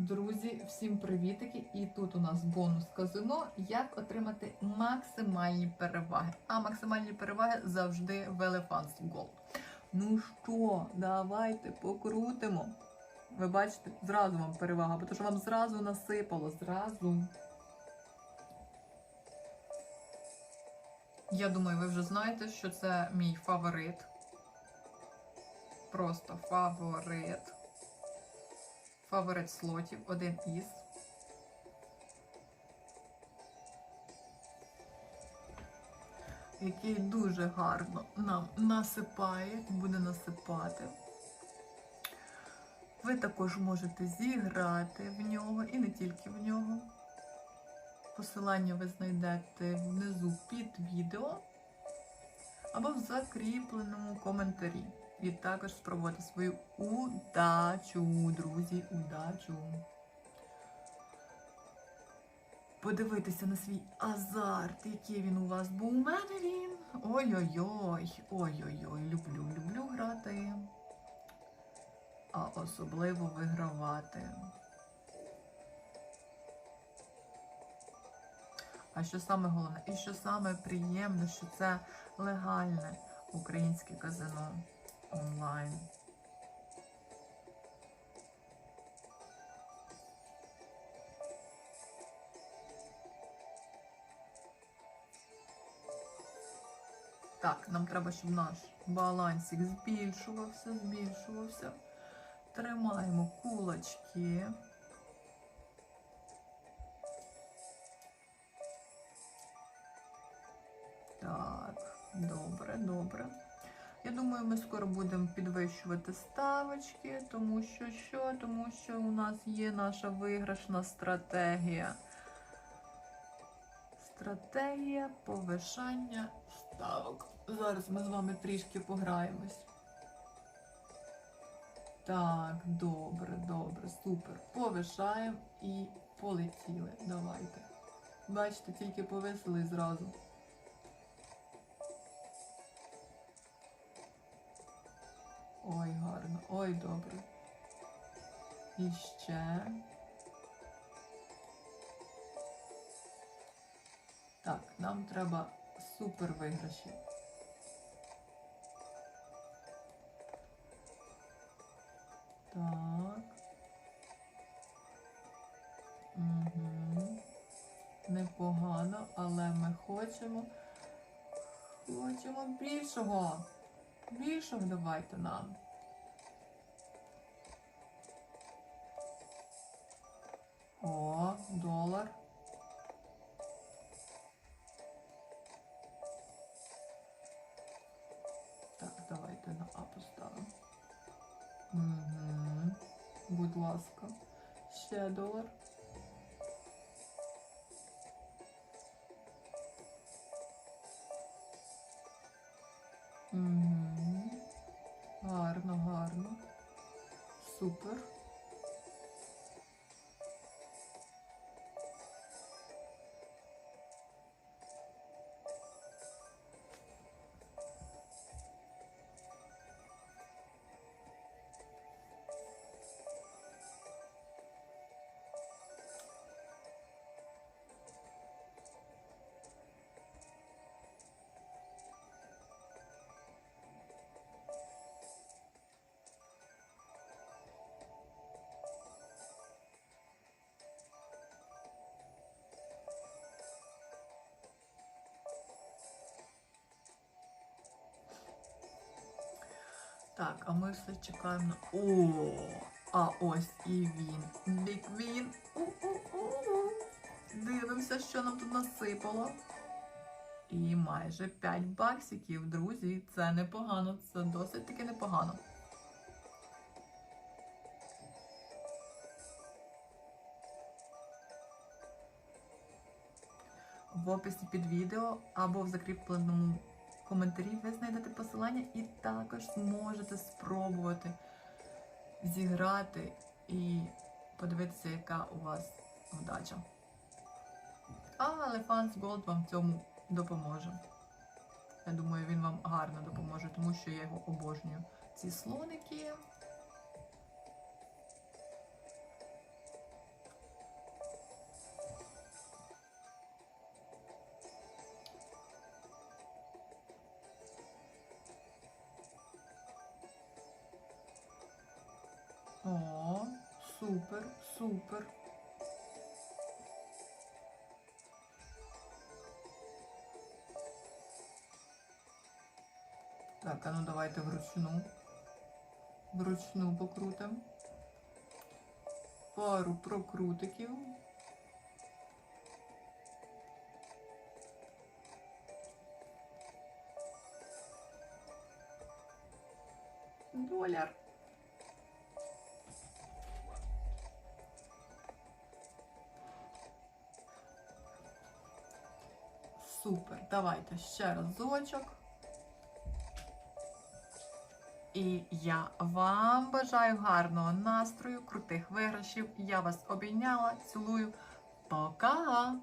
Друзі, всім привітики! І тут у нас бонус казино. Як отримати максимальні переваги. А максимальні переваги завжди в Elephants Gold. Ну що, давайте покрутимо. Ви бачите, зразу вам перевага, тому що вам зразу насипало, зразу. Я думаю, ви вже знаєте, що це мій фаворит. Просто фаворит. Фаворит слотів, один із. Який дуже гарно нам насипає, буде насипати. Ви також можете зіграти в нього і не тільки в нього. Посилання ви знайдете внизу під відео або в закріпленому коментарі. І також спробувати свою удачу, друзі, удачу. Подивитися на свій азарт, який він у вас був. У мене він. Ой-ой-ой, ой-ой-ой, люблю, люблю грати. А особливо вигравати. А що саме головне? І що саме приємне, що це легальне українське казино онлайн. Так, нам треба, щоб наш балансик збільшувався, збільшувався. Тримаємо кулачки. Так, добре, добре. Я думаю, ми скоро будемо підвищувати ставочки, тому що що? Тому що у нас є наша виграшна стратегія. Стратегія повишання ставок. Зараз ми з вами трішки пограємось. Так, добре, добре, супер. Повишаємо і полетіли. Давайте. Бачите, тільки повисили зразу. Ой, гарно, ой, добре. І ще. Так, нам треба супер виграші. Так. Угу. Непогано, але ми хочемо. Хочемо більшого. Більшого давайте нам. О, долар. Так, давайте на А поставимо. Угу. Будь ласка. Ще долар. Гарно, гарно. Супер. Так, а ми все чекаємо. О! А ось і він. Біквін. У-у-у. Дивимося, що нам тут насипало. І майже 5 баксиків, друзі. Це непогано, це досить таки непогано. В описі під відео або в закріпленому коментарі ви знайдете посилання і також зможете спробувати зіграти і подивитися, яка у вас вдача. А Elephants Gold вам в цьому допоможе. Я думаю, він вам гарно допоможе, тому що я його обожнюю. Ці слоники. Супер, супер. Так, а ну давайте вручну. Вручну покрутимо. Пару прокрутиків. Доляр. Супер. Давайте ще разочок. І я вам бажаю гарного настрою, крутих виграшів. Я вас обійняла, цілую. Пока!